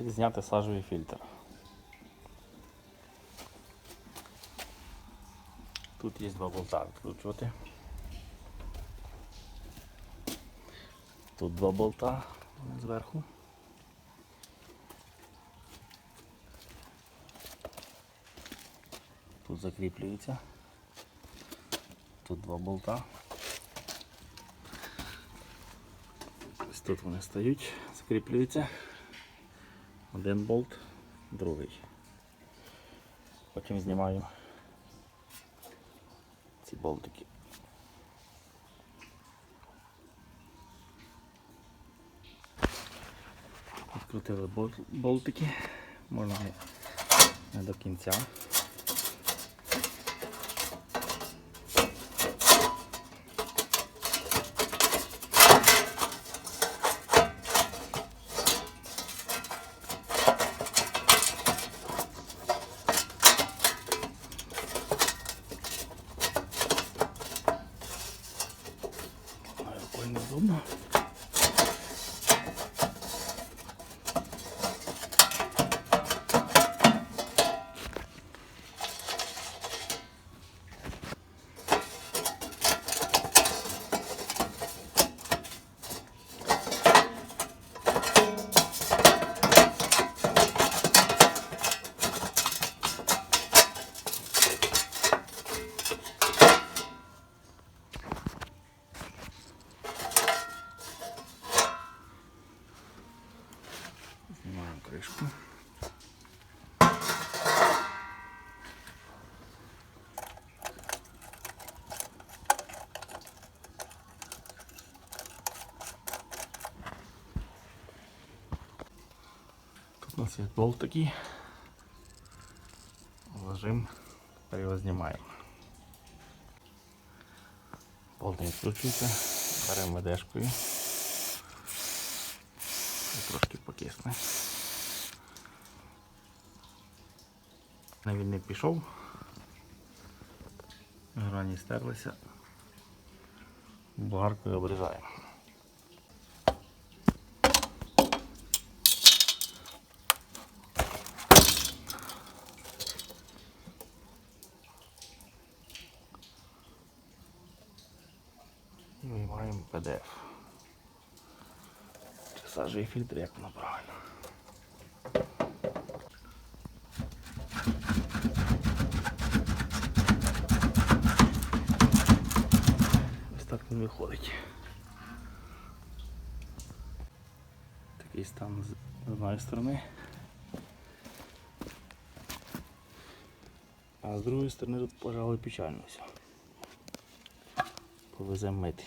Як зняти сажовий фільтр. Тут є два болта відкручувати. Тут два болта зверху. Тут закріплюється. Тут два болта. Ось тут вони стають, закріплюються. Один болт, другий. Потім знімаю ці болтики. Відкрутили болтики, можна не до кінця. Wollen wir so machen? Знімаємо кришку. Тут у нас є болтики. Ложимо, тепер його знімаємо. Болт не відкручується, беремо ведешкою. І трошки покисне. Він не пішов. Грані стерлися. Бугаркою обрізаємо. І виймаємо PDF. Чи сажовий фільтр, як воно правильно. Ось так він виходить. Такий стан з одної сторони. А з другої сторони тут, пожалуй, печально все. Повеземо мити.